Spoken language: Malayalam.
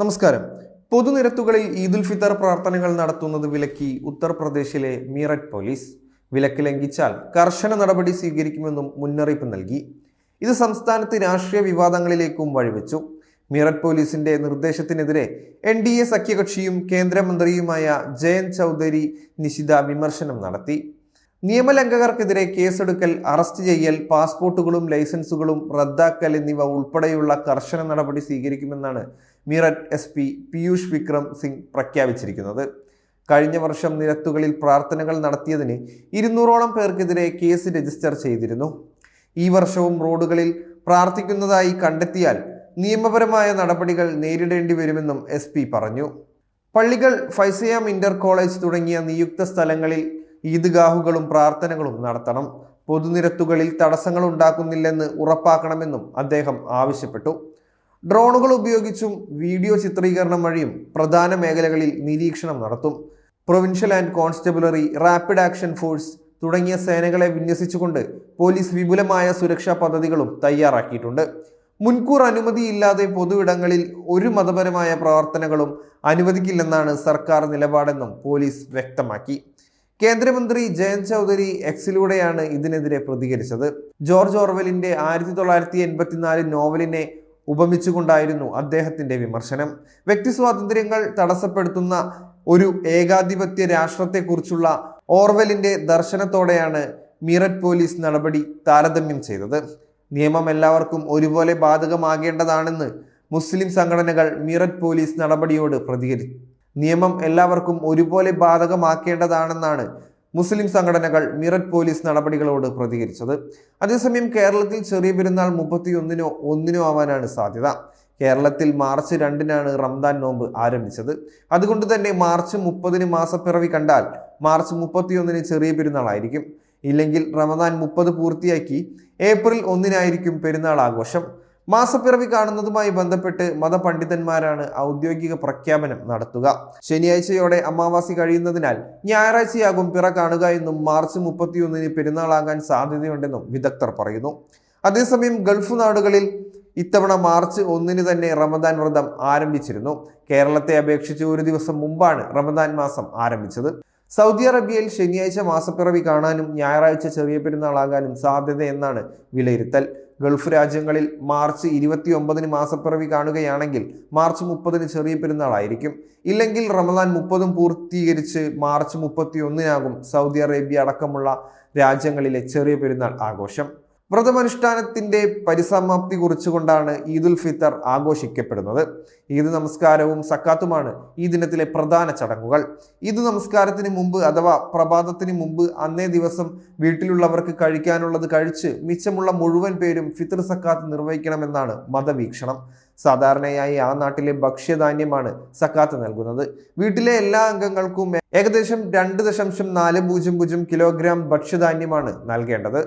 നമസ്കാരം. പൊതുനിരത്തുകളിൽ ഈദുൽ ഫിത്തർ പ്രാർത്ഥനകൾ നടത്തുന്നത് വിലക്കി ഉത്തർപ്രദേശിലെ മീററ്റ് പോലീസ്. വിലക്ക് ലംഘിച്ചാൽ കർശന നടപടി സ്വീകരിക്കുമെന്നും മുന്നറിയിപ്പ് നൽകി. ഇത് സംസ്ഥാനത്ത് രാഷ്ട്രീയ വിവാദങ്ങളിലേക്കും വഴിവെച്ചു. മീററ്റ് പോലീസിന്റെ നിർദ്ദേശത്തിനെതിരെ എൻ ഡി എ സഖ്യകക്ഷിയും കേന്ദ്രമന്ത്രിയുമായ ജയന്ത് ചൗധരി നിശിത വിമർശനം നടത്തി. നിയമലംഘകർക്കെതിരെ കേസെടുക്കൽ അറസ്റ്റ് ചെയ്യൽ പാസ്പോർട്ടുകളും ലൈസൻസുകളും റദ്ദാക്കൽ എന്നിവ ഉൾപ്പെടെയുള്ള കർശന നടപടി സ്വീകരിക്കുമെന്നാണ് മീററ്റ് എസ് പി പീയൂഷ് വിക്രം സിംഗ് പ്രഖ്യാപിച്ചിരിക്കുന്നത്. കഴിഞ്ഞ വർഷം നിരത്തുകളിൽ പ്രാർത്ഥനകൾ നടത്തിയതിന് ഇരുന്നൂറോളം പേർക്കെതിരെ കേസ് രജിസ്റ്റർ ചെയ്തിരുന്നു. ഈ വർഷവും റോഡുകളിൽ പ്രാർത്ഥിക്കുന്നതായി കണ്ടെത്തിയാൽ നിയമപരമായ നടപടികൾ നേരിടേണ്ടി വരുമെന്നും എസ് പറഞ്ഞു. പള്ളികൾ ഫൈസയാം ഇന്റർ കോളേജ് തുടങ്ങിയ നിയുക്ത സ്ഥലങ്ങളിൽ ഈദ്ഗാഹുകളും പ്രാർത്ഥനകളും നടത്തണം. പൊതുനിരത്തുകളിൽ തടസ്സങ്ങൾ ഉണ്ടാക്കുന്നില്ലെന്ന് ഉറപ്പാക്കണമെന്നും അദ്ദേഹം ആവശ്യപ്പെട്ടു. ഡ്രോണുകൾ ഉപയോഗിച്ചും വീഡിയോ ചിത്രീകരണം വഴിയും പ്രധാന മേഖലകളിൽ നിരീക്ഷണം നടത്തും. Provincial and constabulary rapid action force തുടങ്ങിയ സേനകളെ വിന്യസിച്ചുകൊണ്ട് പോലീസ് വിപുലമായ സുരക്ഷാ പദ്ധതികളും തയ്യാറാക്കിയിട്ടുണ്ട്. മുൻകൂർ അനുമതിയില്ലാതെ പൊതു ഇടങ്ങളിൽ ഒരു മതപരമായ പ്രവർത്തനങ്ങളും അനുവദിക്കില്ലെന്നാണ് സർക്കാർ നിലപാടെന്നും പോലീസ് വ്യക്തമാക്കി. കേന്ദ്രമന്ത്രി ജയന്ത് ചൗധരി എക്സിലൂടെയാണ് ഇതിനെതിരെ പ്രതികരിച്ചത്. ജോർജ് ഓർവെലിന്റെ ആയിരത്തി തൊള്ളായിരത്തി എൺപത്തിനാല് നോവലിനെ ഉപമിച്ചുകൊണ്ടായിരുന്നു അദ്ദേഹത്തിന്റെ വിമർശനം. വ്യക്തി സ്വാതന്ത്ര്യങ്ങൾ തടസ്സപ്പെടുത്തുന്ന ഒരു ഏകാധിപത്യ രാഷ്ട്രത്തെക്കുറിച്ചുള്ള ഓർവലിന്റെ ദർശനത്തോടെയാണ് മീററ്റ് പോലീസ് നടപടി താരതമ്യം ചെയ്തത്. നിയമം എല്ലാവർക്കും ഒരുപോലെ ബാധകമാകേണ്ടതാണെന്ന് മുസ്ലിം സംഘടനകൾ മീററ്റ് പോലീസ് നടപടിയോട് പ്രതികരിച്ചു. നിയമം എല്ലാവർക്കും ഒരുപോലെ ബാധകമാക്കേണ്ടതാണെന്നാണ് മുസ്ലിം സംഘടനകൾ മീററ്റ് പോലീസ് നടപടികളോട് പ്രതികരിച്ചത്. അതേസമയം കേരളത്തിൽ ചെറിയ പെരുന്നാൾ മുപ്പത്തിയൊന്നിനോ ഒന്നിനോ ആവാനാണ് സാധ്യത. കേരളത്തിൽ മാർച്ച് രണ്ടിനാണ് റംദാൻ നോമ്പ് ആരംഭിച്ചത്. അതുകൊണ്ട് തന്നെ മാർച്ച് മുപ്പതിന് മാസപ്പിറവി കണ്ടാൽ മാർച്ച് മുപ്പത്തിയൊന്നിന് ചെറിയ പെരുന്നാളായിരിക്കും. ഇല്ലെങ്കിൽ റമദാൻ മുപ്പത് പൂർത്തിയാക്കി ഏപ്രിൽ ഒന്നിനായിരിക്കും പെരുന്നാൾ ആഘോഷം. മാസപ്പിറവി കാണുന്നതുമായി ബന്ധപ്പെട്ട് മതപണ്ഡിതന്മാരാണ് ഔദ്യോഗിക പ്രഖ്യാപനം നടത്തുക. ശനിയാഴ്ചയോടെ അമാവാസി കഴിയുന്നതിനാൽ ഞായറാഴ്ചയാകും പിറ കാണുക എന്നും മാർച്ച് മുപ്പത്തിയൊന്നിന് പെരുന്നാളാകാൻ സാധ്യതയുണ്ടെന്നും വിദഗ്ധർ പറയുന്നു. അതേസമയം ഗൾഫ് നാടുകളിൽ ഇത്തവണ മാർച്ച് ഒന്നിന് തന്നെ റമദാൻ വ്രതം ആരംഭിച്ചിരുന്നു. കേരളത്തെ അപേക്ഷിച്ച് ഒരു ദിവസം മുമ്പാണ് റമദാൻ മാസം ആരംഭിച്ചത്. സൗദി അറേബ്യയിൽ ശനിയാഴ്ച മാസപ്പിറവി കാണാനും ഞായറാഴ്ച ചെറിയ പെരുന്നാളാകാനും സാധ്യതയെന്നാണ് വിലയിരുത്തൽ. ഗൾഫ് രാജ്യങ്ങളിൽ മാർച്ച് ഇരുപത്തി ഒമ്പതിന് മാസപ്പിറവി കാണുകയാണെങ്കിൽ മാർച്ച് മുപ്പതിന് ചെറിയ പെരുന്നാളായിരിക്കും. ഇല്ലെങ്കിൽ റമദാൻ മുപ്പതും പൂർത്തീകരിച്ച് മാർച്ച് മുപ്പത്തി ഒന്നിനാകും സൗദി അറേബ്യ അടക്കമുള്ള രാജ്യങ്ങളിലെ ചെറിയ പെരുന്നാൾ ആഘോഷം. വ്രതമനുഷ്ഠാനത്തിന്റെ പരിസമാപ്തി കുറിച്ചുകൊണ്ടാണ് ഈദുൽ ഫിത്തർ ആഘോഷിക്കപ്പെടുന്നത്. ഈദ് നമസ്കാരവും സക്കാത്തുമാണ് ഈ ദിനത്തിലെ പ്രധാന ചടങ്ങുകൾ. ഈദ് നമസ്കാരത്തിന് മുമ്പ് അഥവാ പ്രഭാതത്തിന് മുമ്പ് അന്നേ ദിവസം വീട്ടിലുള്ളവർക്ക് കഴിക്കാനുള്ളത് കഴിച്ച് മിച്ചമുള്ള മുഴുവൻ പേരും ഫിത്തർ സക്കാത്ത് നിർവഹിക്കണമെന്നാണ് മതവീക്ഷണം. സാധാരണയായി ആ നാട്ടിലെ ഭക്ഷ്യധാന്യമാണ് സക്കാത്ത് നൽകുന്നത്. വീട്ടിലെ എല്ലാ അംഗങ്ങൾക്കും ഏകദേശം രണ്ട് ദശാംശം നാല് പൂജ്യം പൂജ്യം കിലോഗ്രാം ഭക്ഷ്യധാന്യമാണ് നൽകേണ്ടത്.